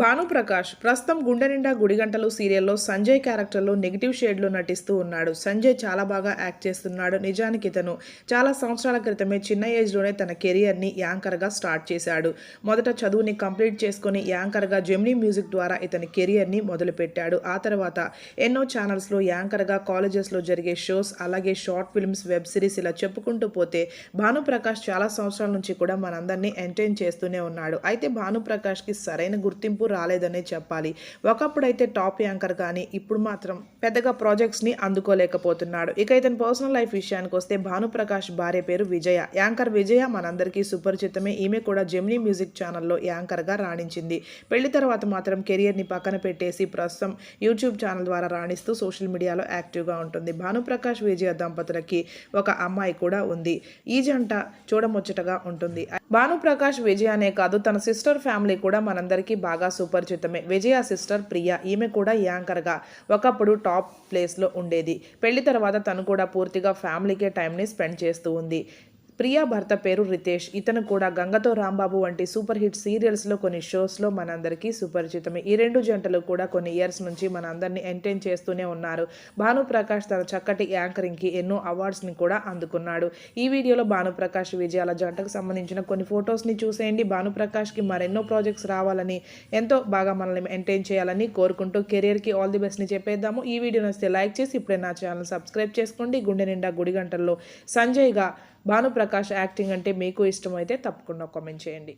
భానుప్రకాష్ ప్రస్తుతం గుండె నిండా గుడిగంటలు సీరియల్లో సంజయ్ క్యారెక్టర్లో నెగిటివ్ షేడ్లో నటిస్తూ ఉన్నాడు. సంజయ్ చాలా బాగా యాక్ట్ చేస్తున్నాడు. నిజానికి ఇతను చాలా సంవత్సరాల క్రితమే చిన్న ఏజ్లోనే తన కెరియర్ని యాంకర్గా స్టార్ట్ చేశాడు. మొదట చదువుని కంప్లీట్ చేసుకొని యాంకర్గా జెమినీ మ్యూజిక్ ద్వారా ఇతని కెరియర్ని మొదలుపెట్టాడు. ఆ తర్వాత ఎన్నో ఛానల్స్లో యాంకర్గా కాలేజెస్లో జరిగే షోస్ అలాగే షార్ట్ ఫిల్మ్స్ వెబ్ సిరీస్ ఇలా చెప్పుకుంటూ పోతే భానుప్రకాష్ చాలా సంవత్సరాల నుంచి కూడా మనందరినీ ఎంటర్టైన్ చేస్తూనే ఉన్నాడు. అయితే భానుప్రకాష్కి సరైన గుర్తింపు రాలేదనే చెప్పాలి. ఒకప్పుడైతే టాప్ యాంకర్ కానీ ఇప్పుడు మాత్రం పెద్దగా ప్రాజెక్ట్స్ని అందుకోలేకపోతున్నాడు. ఇక ఇతని పర్సనల్ లైఫ్ విషయానికి వస్తే భానుప్రకాష్ భార్య పేరు విజయ. యాంకర్ విజయ మనందరికీ సుపరిచితమే. ఈమె కూడా జెమినీ మ్యూజిక్ ఛానల్లో యాంకర్గా రాణించింది. పెళ్ళి తర్వాత మాత్రం కెరియర్ని పక్కన పెట్టేసి ప్రస్తుతం యూట్యూబ్ ఛానల్ ద్వారా రాణిస్తూ సోషల్ మీడియాలో యాక్టివ్గా ఉంటుంది. భానుప్రకాష్ విజయ దంపతులకి ఒక అమ్మాయి కూడా ఉంది. ఈ జంట చూడముచ్చటగా ఉంటుంది. భానుప్రకాష్ విజయ అనే కాదు తన సిస్టర్ ఫ్యామిలీ కూడా మనందరికీ బాగా సుపరిచితమే విజయ సిస్టర్ ప్రియ ఈమె కూడా యాంకర్గా ఒకప్పుడు టాప్ ప్లేస్లో ఉండేది. పెళ్ళి తర్వాత తను కూడా పూర్తిగా ఫ్యామిలీకే టైంని స్పెండ్ చేస్తూ ఉంది. ప్రియా భర్త పేరు రితేష్. ఇతను కూడా గంగతో రాంబాబు వంటి సూపర్ హిట్ సీరియల్స్లో కొన్ని షోస్లో మనందరికీ సుపరిచితమే. ఈ రెండు జంటలు కూడా కొన్ని ఇయర్స్ నుంచి మన అందరినీ ఎంటర్టైన్ చేస్తూనే ఉన్నారు. భానుప్రకాష్ తన చక్కటి యాంకరింగ్కి ఎన్నో అవార్డ్స్ని కూడా అందుకున్నాడు. ఈ వీడియోలో భానుప్రకాష్ విజయాల జంటకు సంబంధించిన కొన్ని ఫొటోస్ని చూసేయండి. భానుప్రకాష్కి మరెన్నో ప్రాజెక్ట్స్ రావాలని ఎంతో బాగా మనల్ని ఎంటర్టైన్ చేయాలని కోరుకుంటూ కెరియర్కి ఆల్ ది బెస్ట్ని చెప్పేద్దాము. ఈ వీడియో నచ్చితే లైక్ చేసి ఇప్పుడే నా ఛానల్ సబ్స్క్రైబ్ చేసుకోండి. గుండె నిండా గుడి గంటల్లో సంజయ్గా భానుప్రకాష్ యాక్టింగ్ అంటే మీకు ఇష్టమైతే తప్పకుండా కామెంట్ చేయండి.